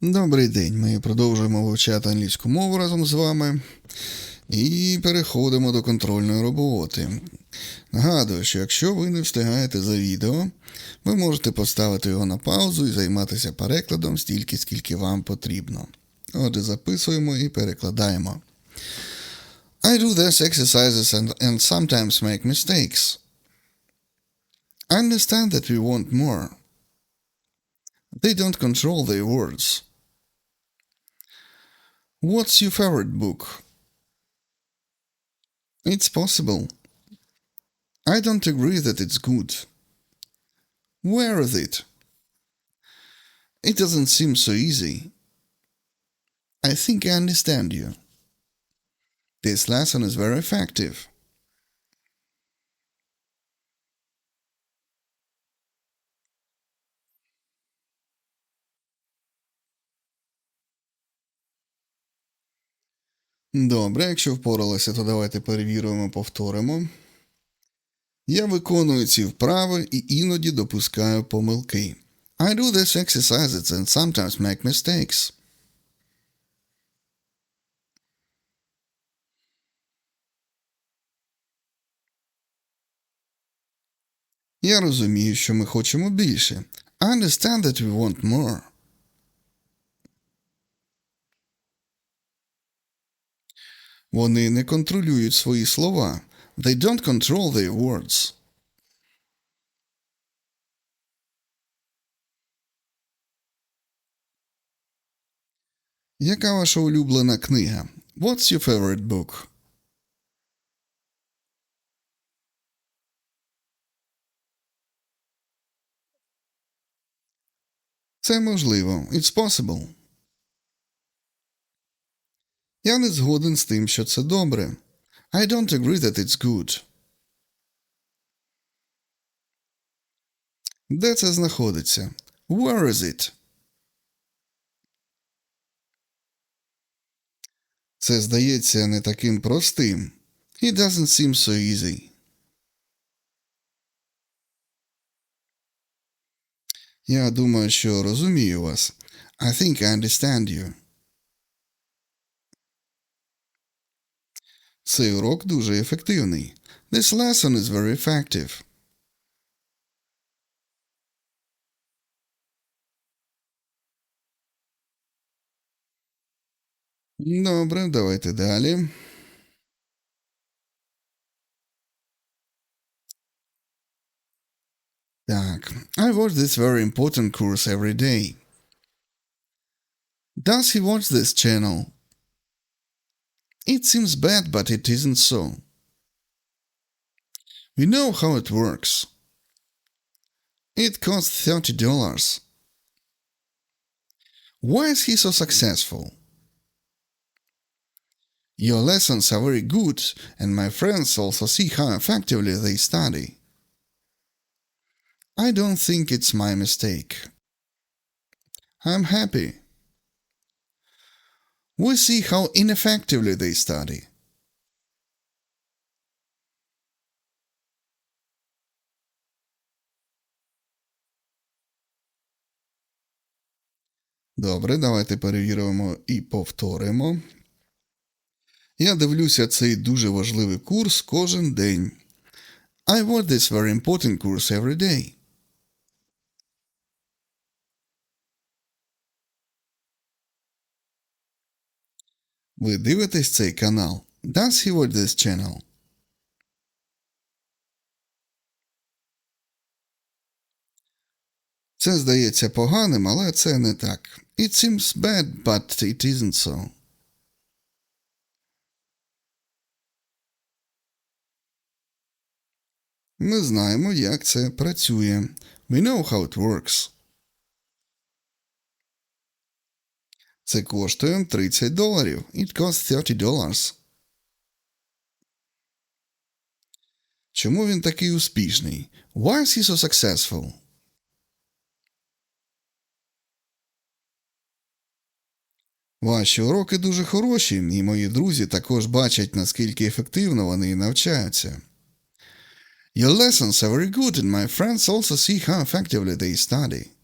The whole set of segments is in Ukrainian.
Добрий день. Ми продовжуємо вивчати англійську мову разом з вами і переходимо до контрольної роботи. Нагадую, що якщо ви не встигаєте за відео, ви можете поставити його на паузу і займатися перекладом стільки, скільки вам потрібно. Отже, записуємо і перекладаємо. I do these exercises and, and sometimes make mistakes. I understand that we want more. They don't control their words. What's your favorite book? It's possible. I don't agree that it's good. Where is it? It doesn't seem so easy. I think I understand you. This lesson is very effective. Добре, якщо впоралися, то давайте перевіримо, повторимо. Я виконую ці вправи і іноді допускаю помилки. I do these exercises and sometimes make mistakes. Я розумію, що ми хочемо більше. I understand that we want more. Вони не контролюють свої слова. They don't control their words. Яка ваша улюблена книга? What's your favorite book? Це можливо. It's possible. Я не згоден з тим, що це добре. I don't agree that it's good. Де це знаходиться? Where is it? Це здається не таким простим. It doesn't seem so easy. Я думаю, що розумію вас. I think I understand you. Цей урок дуже ефективний. This lesson is very effective. Добре, давайте далі. Так, I watch this very important course every day. Does he watch this channel? It seems bad, but it isn't so. We know how it works. It costs $30. Why is he so successful? Your lessons are very good, and my friends also see how effectively they study. I don't think it's my mistake. I'm happy. We see how ineffectively they study. Добре, давайте перевіримо і повторимо. Я дивлюся цей дуже важливий курс кожен день. I watch this very important course every day. Ви дивитесь цей канал? Watch this channel? Це здається поганим, але це не так. It seems bad, but it isn't so. Ми знаємо, як це працює. We know how it works. Це коштує 30 доларів. It costs 30 dollars. Чому він такий успішний? Why is he so successful? Ваші уроки дуже хороші, і мої друзі також бачать, наскільки ефективно вони навчаються. Your lessons are very good, and my friends also see how effectively they study.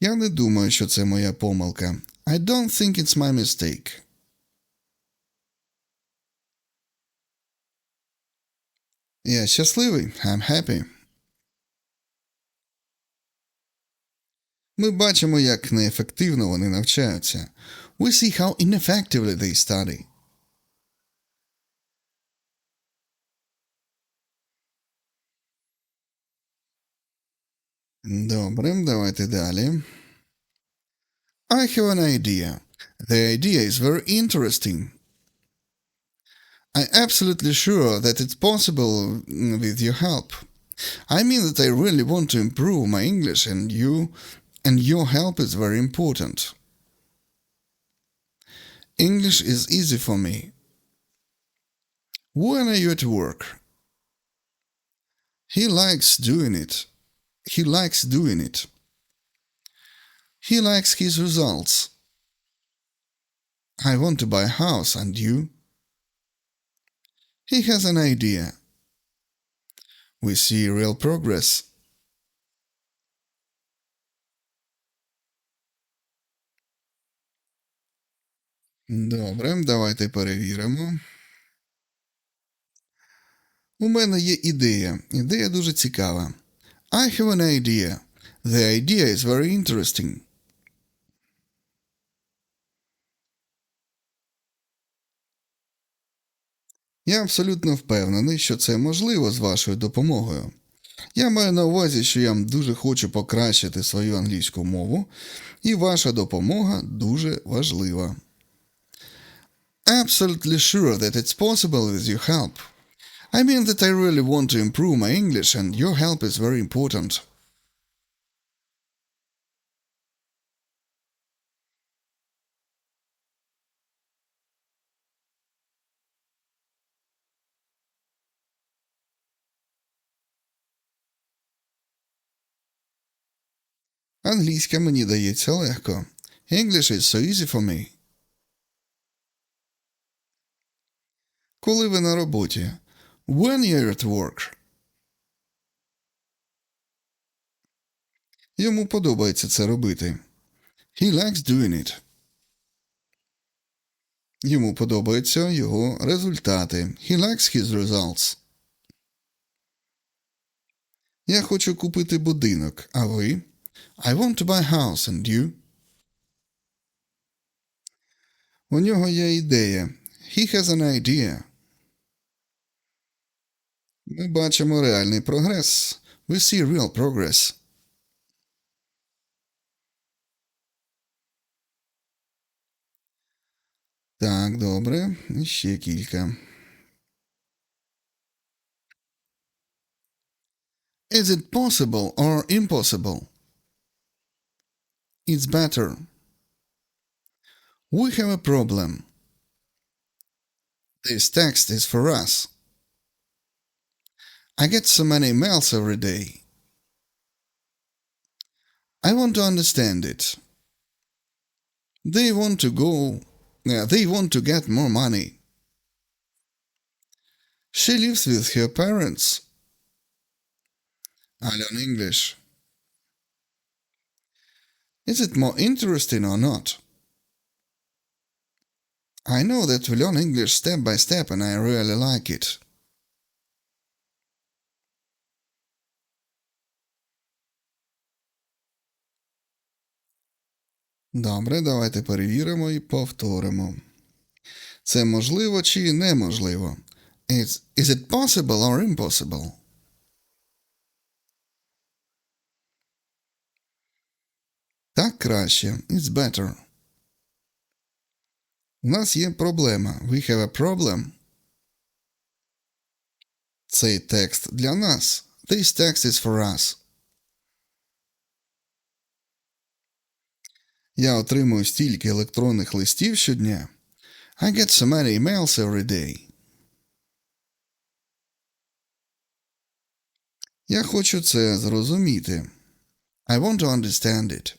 Я не думаю, що це моя помилка. I don't think it's my mistake. Я щасливий. I'm happy. Ми бачимо, як неефективно вони навчаються. We see how ineffectively they study. Добре, давайте далі. I have an idea. The idea is very interesting. I'm absolutely sure that it's possible mm, with your help. I mean that I really want to improve my English and you and your help is very important. English is easy for me. When are you at work? He likes doing it. He likes doing it. He likes his results. I want to buy a house, and you? He has an idea. We see real progress. Добре, давайте перевіримо. У мене є ідея. Ідея дуже цікава. I have an idea. The idea is very interesting. Я абсолютно впевнений, що це можливо з вашою допомогою. Я маю на увазі, що я дуже хочу покращити свою англійську мову, і ваша допомога дуже важлива. Absolutely sure that it's possible with your help. I mean that I really want to improve my English and your help is very important. Англійська мені дається легко. English is so easy for me. Коли ви на роботі? When you're at work. Йому подобається це робити. He likes doing it. Йому подобаються його результати. He likes his results. Я хочу купити будинок, а ви? I want to buy a house, and you? У нього є ідея. He has an idea. Ми бачимо реальний прогрес. We see real progress. Так, добре. І ще кілька. Is it possible or impossible? It's better. We have a problem. This text is for us. I get so many mails every day. I want to understand it. They want to go, yeah, they want to get more money. She lives with her parents. I learn English. Is it more interesting or not? I know that we learn English step by step and I really like it. Добре, давайте перевіримо і повторимо. Це можливо чи неможливо? It's, is it possible or impossible? Так краще. It's better. У нас є проблема. We have a problem. Цей текст для нас. This text is for us. Я отримую стільки електронних листів щодня. I get so many emails every day. Я хочу це зрозуміти. I want to understand it.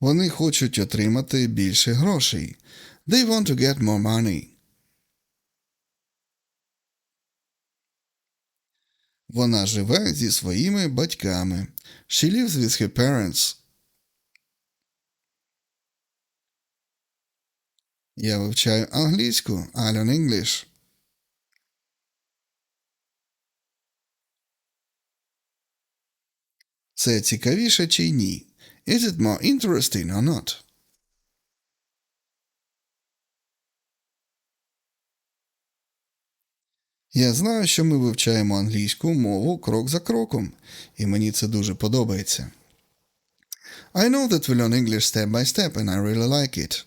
Вони хочуть отримати більше грошей. They want to get more money. Вона живе зі своїми батьками. She lives with her parents. Я вивчаю англійську. I learn English. Це цікавіше чи ні? Is it more interesting or not? Я знаю, що ми вивчаємо англійську мову крок за кроком, і мені це дуже подобається. I know that we learn English step by step and I really like it.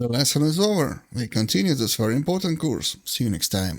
The lesson is over. We continue this very important course. See you next time.